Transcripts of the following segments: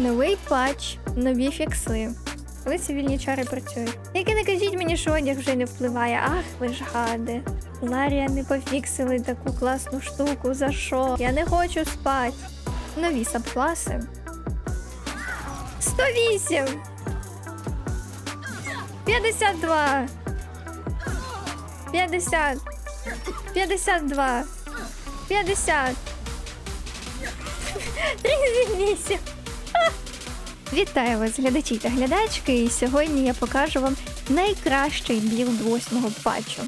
Новий патч, нові фікси. Коли цивільні чари працюють. Тільки не кажіть мені, що одяг вже не впливає. Ах, ви ж гади. Ларія не пофіксили таку класну штуку. За що? Я не хочу спати. Нові сабкласи. 108! 52! 50! 52! 50! 38! Вітаю вас, глядачі та глядачки, і сьогодні я покажу вам найкращий білд восьмого патчу.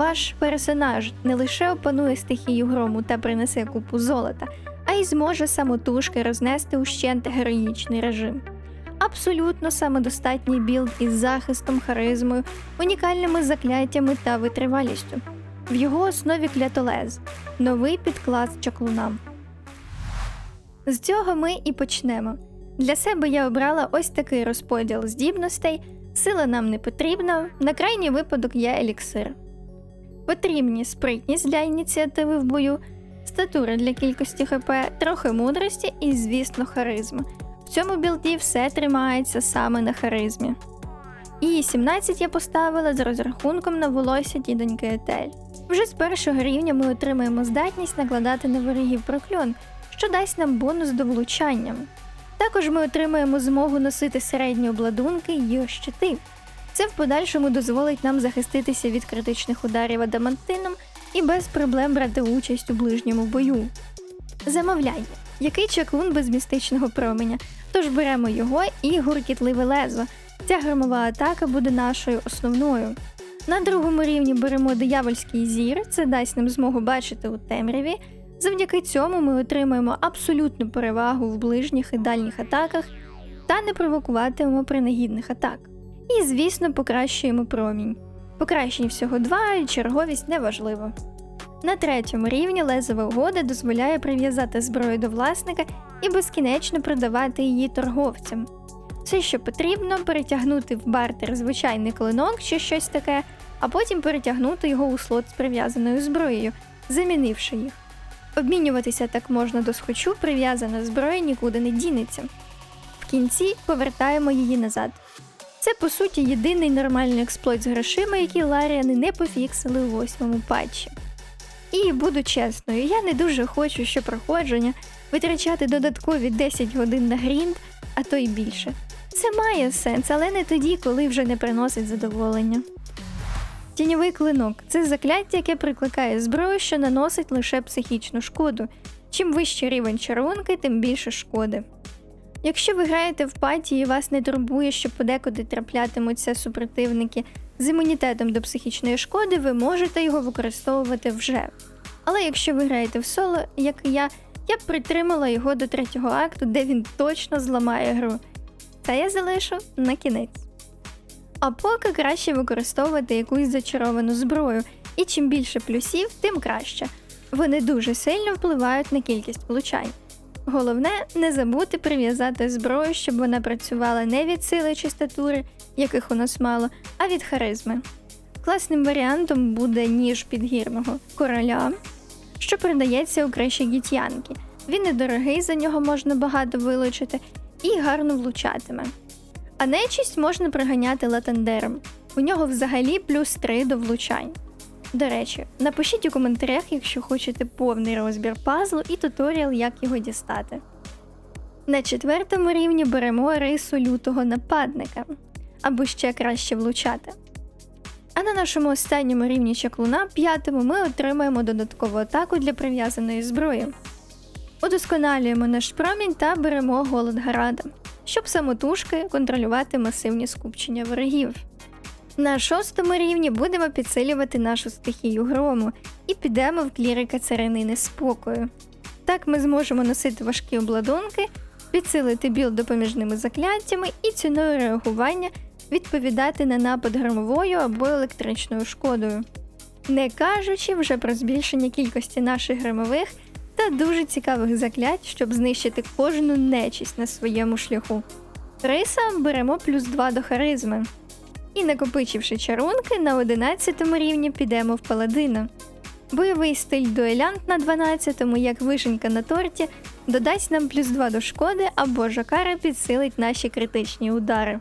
Ваш персонаж не лише опанує стихію грому та принесе купу золота, а й зможе самотужки рознести ущент героїчний режим. Абсолютно самодостатній білд із захистом, харизмою, унікальними закляттями та витривалістю. В його основі клятолез новий підклас чаклунам. З цього ми і почнемо. Для себе я обрала ось такий розподіл здібностей. Сила нам не потрібна, на крайній випадок є еліксир. Потрібні спритність для ініціативи в бою, статура для кількості ХП, трохи мудрості і, звісно, харизма. В цьому білді все тримається саме на харизмі. І 17 я поставила з розрахунком на волосся дідоньки Етель. Вже з першого рівня ми отримаємо здатність накладати на ворогів прокльон, що дасть нам бонус до влучання. Також ми отримаємо змогу носити середні обладунки й щити. Це в подальшому дозволить нам захиститися від критичних ударів адамантином і без проблем брати участь у ближньому бою. Замовляй, який чаклун без містичного променя, тож беремо його і гуркітливе лезо. Ця громова атака буде нашою основною. На другому рівні беремо диявольський зір, це дасть нам змогу бачити у темряві. Завдяки цьому ми отримаємо абсолютну перевагу в ближніх і дальніх атаках та не провокуватимемо принагідних атак. І, звісно, покращуємо промінь. Покращень всього два, і черговість неважливо. На третьому рівні лезова угода дозволяє прив'язати зброю до власника і безкінечно продавати її торговцям. Все, що потрібно, перетягнути в бартер звичайний клинок чи щось таке, а потім перетягнути його у слот з прив'язаною зброєю, замінивши їх. Обмінюватися так можна до схочу, прив'язана зброя нікуди не дінеться. В кінці повертаємо її назад. Це по суті єдиний нормальний експлойт з грошима, який Ларіани не пофіксили у восьмому патчі. І буду чесною, я не дуже хочу, що проходження витрачати додаткові 10 годин на грінд, а то й більше. Це має сенс, але не тоді, коли вже не приносить задоволення. Тіньовий клинок це закляття, яке прикликає зброю, що наносить лише психічну шкоду. Чим вищий рівень чарунки, тим більше шкоди. Якщо ви граєте в паті і вас не турбує, що подекуди траплятимуться супротивники з імунітетом до психічної шкоди, ви можете його використовувати вже. Але якщо ви граєте в соло, як і я, я б притримала його до третього акту, де він точно зламає гру. Та я залишу на кінець. А поки краще використовувати якусь зачаровану зброю, і чим більше плюсів, тим краще. Вони дуже сильно впливають на кількість влучань. Головне не забути прив'язати зброю, щоб вона працювала не від сили чи статури, яких у нас мало, а від харизми. Класним варіантом буде ніж підгірного короля, що продається у кращі гітянки. Він недорогий, за нього можна багато вилучити і гарно влучатиме. А нечість можна приганяти латандером. У нього взагалі плюс 3 до влучань. До речі, напишіть у коментарях, якщо хочете повний розбір пазлу і туторіал, як його дістати. На четвертому рівні беремо рису лютого нападника, або ще краще влучати. А на нашому останньому рівні чаклуна, п'ятому, ми отримаємо додаткову атаку для прив'язаної зброї. Удосконалюємо наш промінь та беремо голод Гарада, щоб самотужки контролювати масивні скупчення ворогів. На шостому рівні будемо підсилювати нашу стихію грому і підемо в клірика царини неспокою. Так ми зможемо носити важкі обладунки підсилити білд допоміжними закляттями і ціною реагування відповідати на напад громовою або електричною шкодою. Не кажучи вже про збільшення кількості наших громових та дуже цікавих заклять, щоб знищити кожну нечість на своєму шляху. Риса беремо плюс 2 до харизми. І накопичивши чарунки, на 11 рівні підемо в паладина. Бойовий стиль дуелянт на 12-му, як вишенька на торті, додасть нам плюс 2 до шкоди або жакара підсилить наші критичні удари.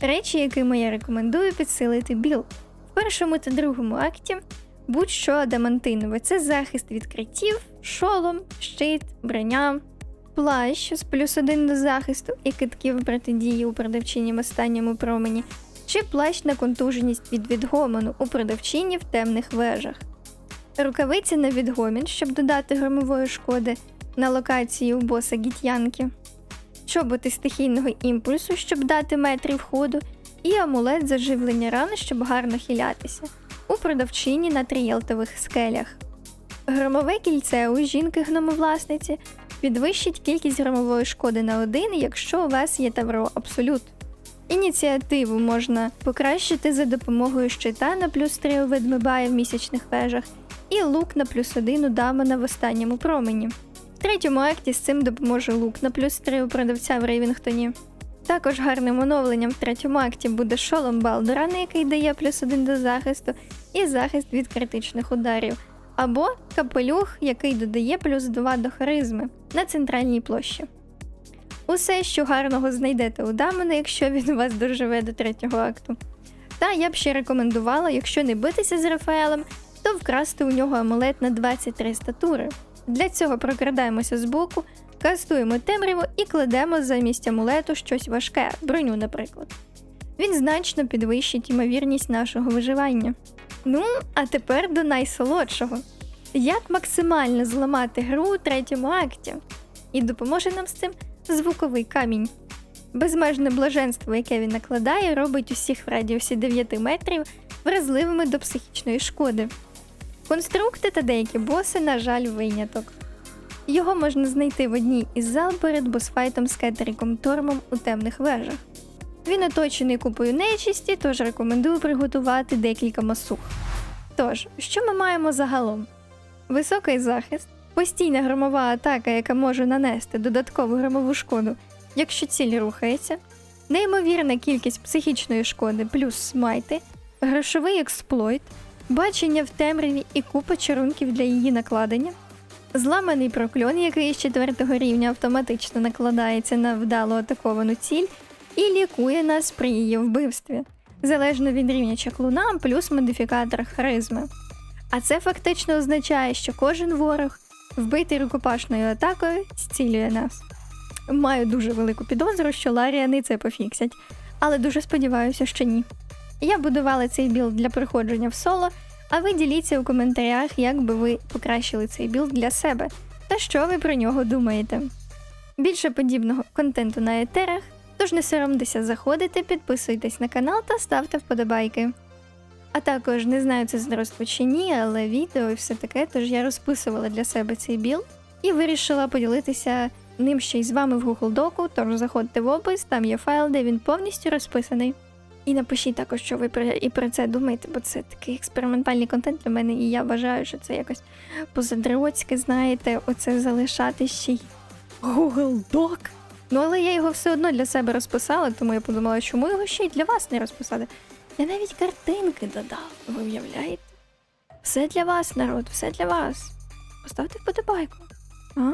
Речі, якими я рекомендую підсилити біл. В першому та другому акті будь-що адамантинове це захист від критів, шолом, щит, броня, плащ з плюс один до захисту і китків протидії у продавчині в останньому промені, чи плащ на контуженість від відгомону у продавчині в темних вежах. Рукавиці на відгомін, щоб додати громової шкоди на локації у боса гітянки, чоботи стихійного імпульсу, щоб дати метрів ходу, і амулет заживлення ран, щоб гарно хилятися, у продавчині на трієлтових скелях. Громове кільце у жінки гномовласниці підвищить кількість громової шкоди на один, якщо у вас є Тавро Абсолют. Ініціативу можна покращити за допомогою щита на плюс 3 у ведмебая в місячних вежах і лук на плюс 1 у дамона в останньому промені. В третьому акті з цим допоможе лук на плюс 3 у продавця в Рейвінгтоні. Також гарним оновленням в третьому акті буде шолом Балдурана, який дає плюс 1 до захисту, і захист від критичних ударів, або капелюх, який додає плюс 2 до харизми на центральній площі. Усе, що гарного знайдете у Дамона, якщо він у вас доживе до третього акту. Та я б ще рекомендувала, якщо не битися з Рафаелем, то вкрасти у нього амулет на 23 статури. Для цього прокрадаємося збоку, кастуємо темряву і кладемо замість амулету щось важке, броню, наприклад. Він значно підвищить ймовірність нашого виживання. Ну, а тепер до найсолодшого. Як максимально зламати гру у третьому акті? І допоможе нам з цим звуковий камінь. Безмежне блаженство, яке він накладає, робить усіх в радіусі 9 метрів вразливими до психічної шкоди. Конструкти та деякі боси, на жаль, виняток. Його можна знайти в одній із зал перед босфайтом з Кетеріком Тормом у темних вежах. Він оточений купою нечисті, тож рекомендую приготувати декілька масух. Тож, що ми маємо загалом? Високий захист, постійна громова атака, яка може нанести додаткову громову шкоду, якщо ціль рухається, неймовірна кількість психічної шкоди плюс смайти, грошовий експлойт, бачення в темряві і купа чарунків для її накладення, зламаний прокльон, який з четвертого рівня автоматично накладається на вдало атаковану ціль і лікує нас при її вбивстві, залежно від рівня чаклуна плюс модифікатор харизми. А це фактично означає, що кожен ворог, вбитий рукопашною атакою, зцілює нас. Маю дуже велику підозру, що Ларіани це пофіксять, але дуже сподіваюся, що ні. Я будувала цей білд для проходження в соло, а ви діліться у коментарях, як би ви покращили цей білд для себе та що ви про нього думаєте. Більше подібного контенту на етерах, тож не соромтеся заходити, підписуйтесь на канал та ставте вподобайки. А також не знаю, це здоровство чи ні, але відео і все таке, тож я розписувала для себе цей білд і вирішила поділитися ним ще й з вами в Google Доку, тож заходьте в опис, там є файл, де він повністю розписаний. І напишіть також, що ви про і про це думаєте, бо це такий експериментальний контент для мене, і я вважаю, що це якось позадротське, знаєте, оце залишати ще й Google Doc. Ну, але я його все одно для себе розписала, тому я подумала, чому його ще й для вас не розписати. Я навіть картинки додав, ви уявляєте? Все для вас, народ, все для вас. Поставте вподобайку. А?